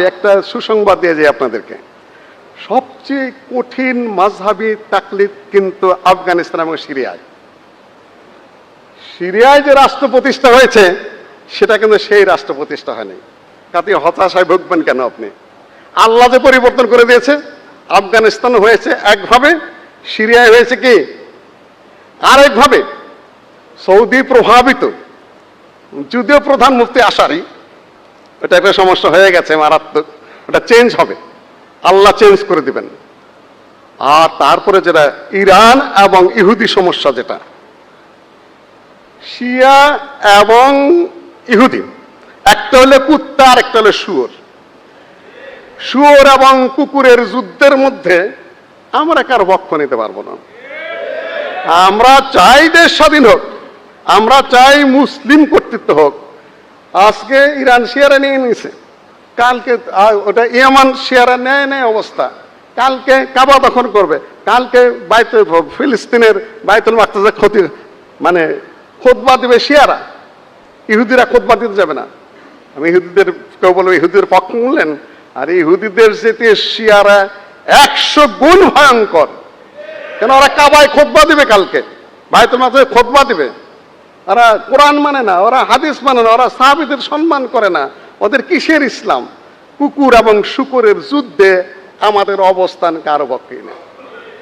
একটা সুসংবাদ দিয়ে যাই আপনাদেরকে। সবচেয়ে কঠিন মাঝহাবি তাকলিদ কিন্তু আফগানিস্তান এবং সিরিয়ায়। সিরিয়ায় যে রাষ্ট্র প্রতিষ্ঠা হয়েছে, সেটা কিন্তু সেই রাষ্ট্র প্রতিষ্ঠা হয়নি। কাতে হতাশায় ভুগবেন কেন আপনি? আল্লাহ যে পরিবর্তন করে দিয়েছে, আফগানিস্তান হয়েছে একভাবে, সিরিয়ায় হয়েছে কি? আরেকভাবে, সৌদি প্রভাবিত। যদিও প্রধান মুফতি আসারি ওটা একটা সমস্যা হয়ে গেছে, মারাত্মক। ওটা চেঞ্জ হবে। আল্লাহ চেঞ্জ করে দিবেন। আর তারপরে যেটা, ইরান এবং ইহুদি সমস্যা যেটা। শিয়া এবং ইহুদি। একটা হলে কুত্তা, আর একটা হলে শুয়োর। শুয়োর এবং কুকুরের যুদ্ধের মধ্যে আমরা কারও পক্ষ নিতে পারব না। আমরা চাই দেশ স্বাধীন হোক। আমরা চাই মুসলিম কর্তৃত্ব হোক। আজকে ইরান শিয়ারা নিয়ে নিয়েছে কালকে ওটা ইয়ামান শিয়ারা নেয় নেয় অবস্থা। কালকে কাবা দখল করবে। কালকে বাইতে, ফিলিস্তিনের বাইতুল মাকতাজের ক্ষতি মানে খোদবা দিবে শিয়ারা। ইহুদিরা খোদবা দিতে যাবে না। আমি ইহুদিদের, কেউ বলব ইহুদিদের পক্ষ নিলেন আর ইহুদিদের যেতে শিয়ারা একশো গুণ ভয়ঙ্কর। কেন ওরা কাবায় খোদবা দিবে কালকে? বাইতুল মাকতাজে খোদবা দিবে। ওরা কোরআন মানে না, ওরা হাদিস মানে না, ওরা সাহাবিদের সম্মান করে না। ওদের কিসের ইসলাম? কুকুর এবং শুকুরের যুদ্ধে আমাদের অবস্থান কারও পক্ষেই না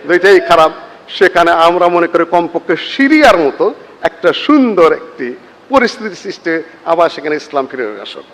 দুইটাই খারাপ। সেখানে আমরা মনে করি কমপক্ষে সিরিয়ার মতো একটা সুন্দর একটি পরিস্থিতি সৃষ্টি আবার সেখানে ইসলাম ফিরে আসুক